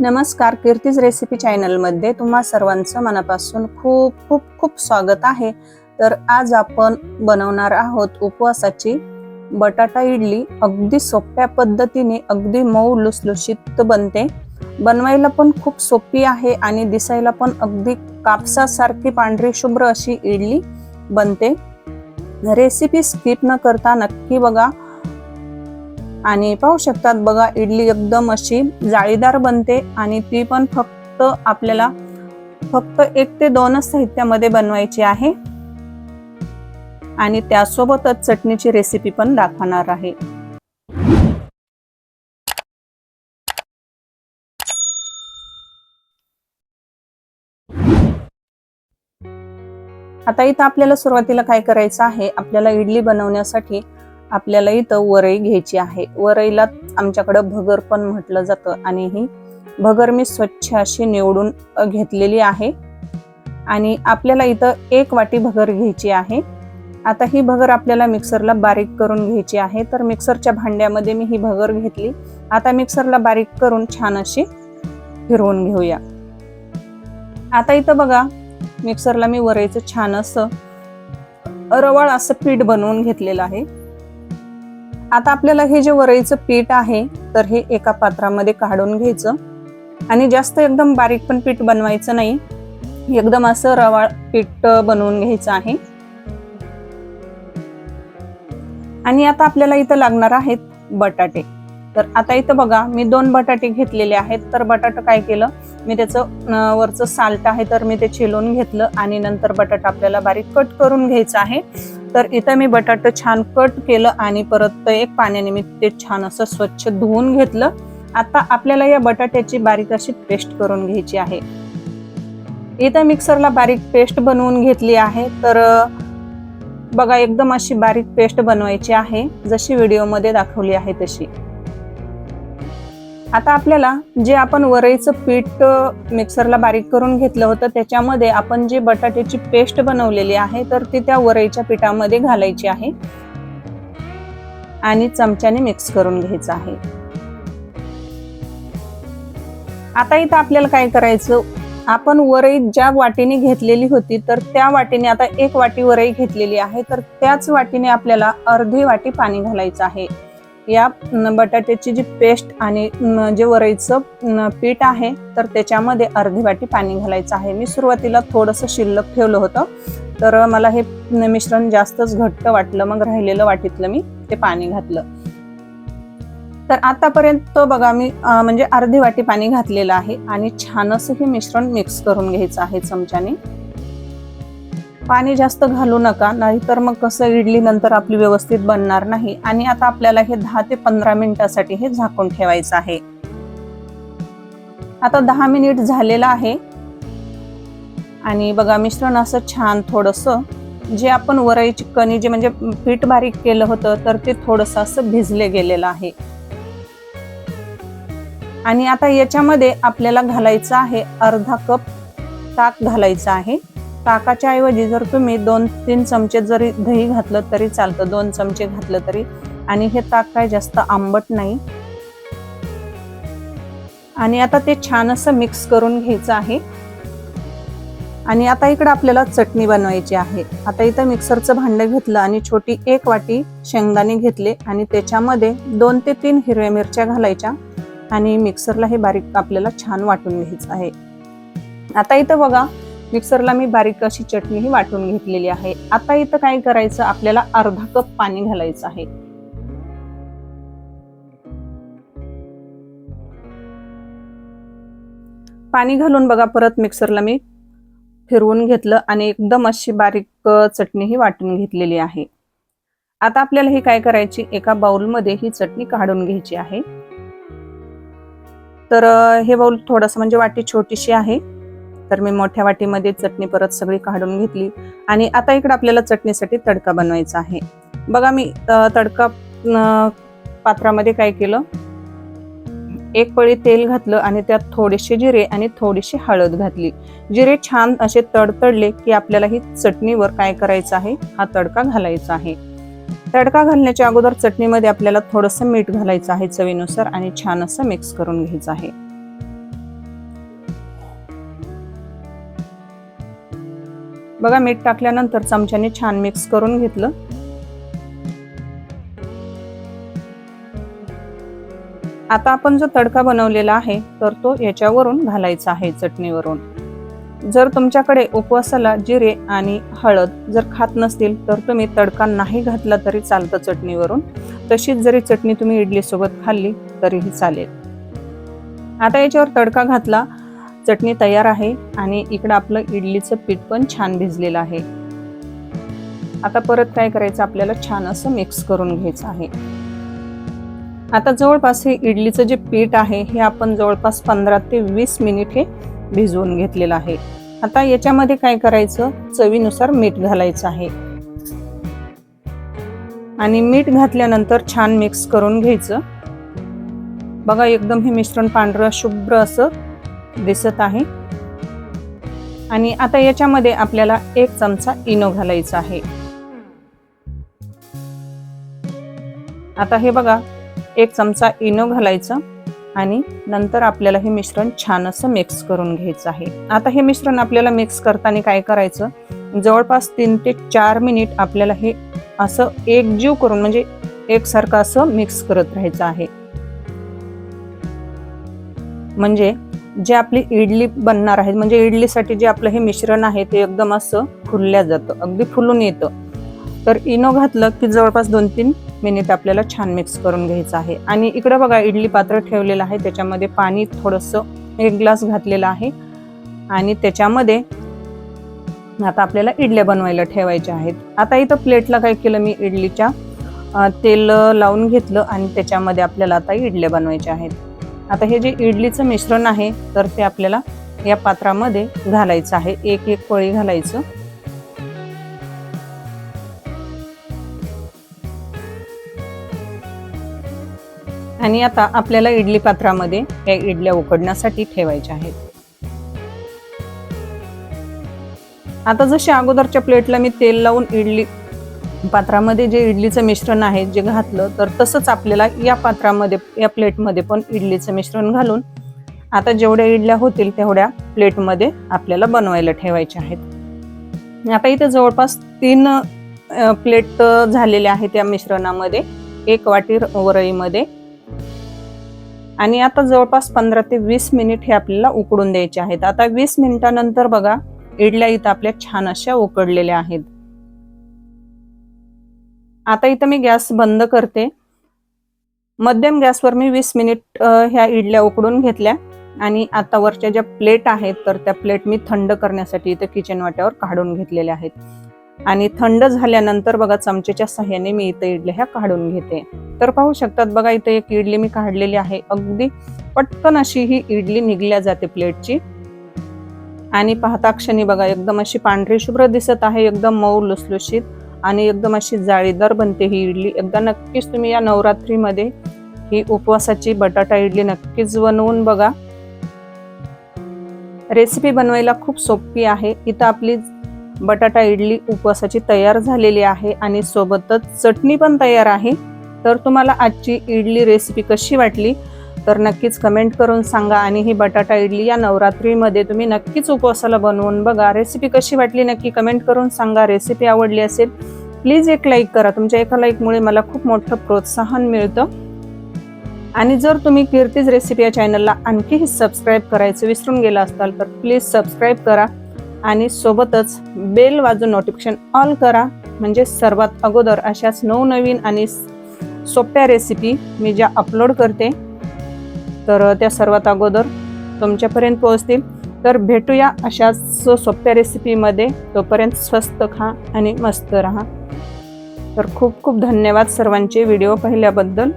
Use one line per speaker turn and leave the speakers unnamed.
नमस्कार कीर्तीज रेसिपी चॅनलमध्ये तुम्हा सर्वांचं मनापासून खूप खूप खूप स्वागत आहे. तर आज आपण बनवणार आहोत उपवासाची बटाटा इडली. अगदी सोप्या पद्धतीने अगदी मऊ लुसलुशीत बनते. बनवायला पण खूप सोपी आहे आणि दिसायला पण अगदी कापसासारखी पांढरी शुभ्र अशी इडली बनते. रेसिपी स्किप न करता नक्की बघा. आणि पाहू शकतात बघा इडली एकदम अशी जाळीदार बनते आणि ती पण फक्त आपल्याला फक्त एक ते दोनच साहित्यामध्ये बनवायची आहे. आणि त्यासोबतच चटणीची रेसिपी पण दाखवणार आहे. आता इथं आपल्याला सुरुवातीला काय करायचं आहे? आपल्याला इडली बनवण्यासाठी आपल्याला इथं वरई घ्यायची आहे. वरईला आमच्याकडं भगर पण म्हटलं जातं आणि ही भगर मी स्वच्छ अशी निवडून घेतलेली आहे. आणि आपल्याला इथं एक वाटी भगर घ्यायची आहे. आता ही भगर आपल्याला मिक्सरला बारीक करून घ्यायची आहे. तर मिक्सरच्या भांड्यामध्ये मी ही भगर घेतली. आता मिक्सरला बारीक करून छान अशी फिरवून घेऊया. आता इथं बघा मिक्सरला मी वरईचं छान असं रवाळ असं पीठ बनवून घेतलेलं आहे. आता आपल्याला हे जे वरईचं पीठ आहे तर हे एका पात्रामध्ये काढून घ्यायचं. आणि जास्त एकदम बारीक पण पीठ बनवायचं नाही. एकदम असं रवाळ पीठ बनवून घ्यायचं आहे. आणि आता आपल्याला इथं लागणार आहेत बटाटे. तर आता इथं बघा मी दोन बटाटे घेतलेले आहेत. तर बटाटा काय केलं? मी त्याचं वरचं साल्ट आहे तर मी ते चिलून घेतलं. आणि नंतर बटाटा आपल्याला बारीक कट करून घ्यायचं आहे. तर इथं मी बटाटा छान कट केलं आणि परत एक पाण्याने मी ते छान असं स्वच्छ धुवून घेतलं. आता आपल्याला या बटाट्याची बारीक अशी पेस्ट करून घ्यायची आहे. इथं मिक्सरला बारीक पेस्ट बनवून घेतली आहे. तर बघा एकदम अशी बारीक पेस्ट बनवायची आहे. जशी व्हिडिओमध्ये दाखवली आहे तशी. आता आपल्याला जे आपण वरईचं पीठ मिक्सरला बारीक करून घेतलं होतं त्याच्यामध्ये आपण जी बटाट्याची पेस्ट बनवलेली आहे तर ती त्या वरईच्या पिठामध्ये घालायची आहे. आणि चमच्याने मिक्स करून घ्यायचं आहे. आता इथं आपल्याला काय करायचं? आपण वरई ज्या वाटीने घेतलेली होती तर त्या वाटीने आता एक वाटी वरई घेतलेली आहे तर त्याच वाटीने आपल्याला अर्धी वाटी पाणी घालायचं आहे. या बटाट्याची जी पेस्ट आणि जे वरईचं पीठ आहे तर त्याच्यामध्ये अर्धी वाटी पाणी घालायचं आहे. मी सुरुवातीला थोडंसं शिल्लक ठेवलं होतं तर मला हे मिश्रण जास्तच घट्ट वाटलं मग राहिलेलं वाटीतलं मी ते पाणी घातलं. तर आतापर्यंत बघा मी म्हणजे अर्धी वाटी पाणी घातलेलं आहे आणि छान असं हे मिश्रण मिक्स करून घ्यायचं आहे चमच्याने. पाणी जास्त घालू नका नाहीतर मग कसं इडली नंतर आपली व्यवस्थित बनणार नाही. आणि आता आपल्याला हे दहा ते पंधरा मिनिटासाठी हे झाकून ठेवायचं आहे. आता दहा मिनिट झालेलं आहे. आणि बघा मिश्रण असं छान थोडस जे आपण वरई कणी जे म्हणजे पीठ बारीक केलं होतं तर ते थोडस असं भिजले गेलेलं आहे. आणि आता याच्यामध्ये आपल्याला घालायचं आहे अर्धा कप ताक घालायचं आहे. ताकाच्या ऐवजी जर तुम्ही दोन तीन चमचे जरी दही घातलं तरी चालतं दोन चमचे घातलं तरी. आणि हे ताक काय जास्त आंबट नाही. आणि आता ते छान असं मिक्स करून घ्यायचं आहे. आणि आता इकडे आपल्याला चटणी बनवायची आहे. आता इथं मिक्सरचं भांडं घेतलं आणि छोटी एक वाटी शेंगदाणे घेतले आणि त्याच्यामध्ये दोन ते तीन हिरव्या मिरच्या घालायच्या. आणि मिक्सरला हे बारीक आपल्याला छान वाटून घ्यायचं आहे. आता इथं बघा मिक्सरला मी बारीक अशी चटणी ही वाटून घेतलेली आहे. आता इथं काय करायचं? आपल्याला अर्धा कप पाणी घालायचं आहे. पाणी घालून बघा परत मिक्सरला मी फिरवून घेतलं आणि एकदम अशी बारीक चटणी ही वाटून घेतलेली आहे. आता आपल्याला ही काय करायची? एका बाउलमध्ये ही चटणी काढून घ्यायची आहे. तर हे बाउल थोडंसं म्हणजे वाटी छोटीशी आहे. तर मी मोठ्या वाटीमध्ये चटणी परत सगळी काढून घेतली आणि आता इकडे आपल्याला चटणीसाठी तडका बनवायचा आहे. बघा मी तडका पात्रामध्ये काय केलं? एक पळी तेल घातलं आणि त्यात थोडेसे जिरे आणि थोडीशी हळद घातली. जिरे छान असे तडतडले की आपल्याला ही चटणीवर काय करायचं आहे? हा तडका घालायचा आहे. तडका घालण्याच्या अगोदर चटणीमध्ये आपल्याला थोडंसं मीठ घालायचं आहे चवीनुसार आणि छान असं मिक्स करून घ्यायचं आहे. बघा मीठ टाकल्यानंतर चमच्याने छान मिक्स करून घेतलं. आता आपण जो तडका बनवलेला आहे तर तो याच्यावरून घालायचा आहे चटणीवरून. जर तुमच्याकडे उपवासाला जिरे आणि हळद जर खात नसतील तर तुम्ही तडका नाही घातला तरी चालतं चटणीवरून. तशीच जरी चटणी तुम्ही इडली सोबत खाल्ली तरीही चालेल. आता याच्यावर तडका घातला चटणी तयार आहे आणि इकडं आपलं इडलीचं पीठ पण छान भिजलेलं आहे. आता परत काय करायचं? आपल्याला छान असं मिक्स करून घ्यायचं आहे. आता जवळपास हे इडलीचं जे पीठ आहे हे आपण जवळपास पंधरा ते वीस मिनिट हे भिजवून घेतलेलं आहे. आता याच्यामध्ये काय करायचं? चवीनुसार मीठ घालायचं आहे. आणि मीठ घातल्यानंतर छान मिक्स करून घ्यायचं. बघा एकदम हे मिश्रण पांढरं शुभ्र असं दिसत आहे. आणि आता याच्यामध्ये आपल्याला एक चमचा इनो घालायचा आहे. आता हे बघा एक चमचा इनो घालायचं आणि नंतर आपल्याला हे मिश्रण छान असं मिक्स करून घ्यायचं आहे. आता हे मिश्रण आपल्याला मिक्स करताना काय करायचं? जवळपास तीन ते चार मिनिट आपल्याला हे असं एकजीव करून म्हणजे एकसारखं असं मिक्स करत राहायचं आहे. म्हणजे जे आपली इडली बनणार आहे म्हणजे इडलीसाठी जे आपलं हे मिश्रण आहे ते एकदम असं फुलल्या जातं अगदी फुलून येतं. तर इनो घातलं की जवळपास दोन तीन मिनिट आपल्याला छान मिक्स करून घ्यायचं आहे. आणि इकडं बघा इडली पात्र ठेवलेलं आहे त्याच्यामध्ये पाणी थोडंसं एक ग्लास घातलेलं आहे. आणि त्याच्यामध्ये आता आपल्याला इडल्या बनवायला ठेवायच्या आहेत. आता इथं प्लेटला काय केलं मी इडलीच्या तेल लावून घेतलं आणि त्याच्यामध्ये आपल्याला आता इडल्या बनवायच्या आहेत. आता हे जे इडलीचं मिश्रण आहे तर ते आपल्याला या पात्रामध्ये घालायचं आहे. एक एक पळी घालायचं. आणि आता आपल्याला इडली पात्रामध्ये या इडल्या उकडण्यासाठी ठेवायच्या आहेत. आता जसे अगोदरच्या प्लेटला मी तेल लावून इडली पात्रामध्ये जे इडलीचं मिश्रण आहे जे घातलं तर तसंच आपल्याला या पात्रामध्ये या प्लेटमध्ये पण इडलीचं मिश्रण घालून आता जेवढ्या इडल्या होतील तेवढ्या प्लेटमध्ये आपल्याला बनवायला ठेवायच्या आहेत. आता इथे जवळपास तीन प्लेट झालेल्या आहेत या मिश्रणामध्ये एक वाटी वरईमध्ये. आणि आता जवळपास पंधरा ते वीस मिनिट हे आपल्याला उकडून द्यायचे आहेत. आता वीस मिनिटानंतर बघा इडल्या इथं आपल्या छान अशा उकडलेल्या आहेत. आता इथं मी गॅस बंद करते. मध्यम गॅसवर मी वीस मिनिट ह्या इडल्या उकडून घेतल्या. आणि आता वरच्या ज्या प्लेट आहेत तर त्या प्लेट मी थंड करण्यासाठी इथं किचन वाट्यावर काढून घेतलेल्या आहेत. आणि थंड झाल्यानंतर बघा चमचेच्या सहाय्याने मी इथं इडल्या ह्या काढून घेते. तर पाहू शकतात बघा इथं एक इडली मी काढलेली आहे. अगदी पटकन अशी ही इडली निघल्या जाते प्लेटची. आणि पाहता क्षणी बघा एकदम अशी पांढरी शुभ्र दिसत आहे एकदम मऊ लुसलुशीत. आणि एकदम अशी जाळीदार बनते ही इडली. एकदा नक्कीच तुम्ही या नवरात्रीमध्ये ही उपवासाची बटाटा इडली नक्कीच बनवून बघा. रेसिपी बनवायला खूप सोपी आहे. इथं आपली बटाटा इडली उपवासाची तयार झालेली आहे आणि सोबतच चटणी पण तयार आहे. तर तुम्हाला आजची इडली रेसिपी कशी वाटली? तर नक्कीच कमेंट करून सांगा आणि ही बटाटा इडली या नवरात्रीमध्ये तुम्ही नक्कीच उपवासाला बनवून बघा. रेसिपी कशी वाटली नक्की कमेंट करून सांगा. रेसिपी आवडली असेल प्लीज एक लाईक करा. तुमच्या एका लाईकमुळे मला खूप मोठं प्रोत्साहन मिळतं. आणि जर तुम्ही कीर्तीज रेसिपी या चॅनलला आणखीही सबस्क्राईब करायचं विसरून गेला असाल तर प्लीज सबस्क्राईब करा. आणि सोबतच बेल वाजून नोटिफिकेशन ऑल करा. म्हणजे सर्वात अगोदर अशाच नवनवीन आणि सोप्या रेसिपी मी ज्या अपलोड करते तर त्या सर्वात अगोदर तुमच्यापर्यंत पोहोचतील. तर भेटूया अशाच सोप्या रेसिपीमध्ये तोपर्यंत स्वस्त खा आणि मस्त राहा. तर खूप खूप धन्यवाद सर्वांचे. व्हिडिओ पाहिल्याबद्दल.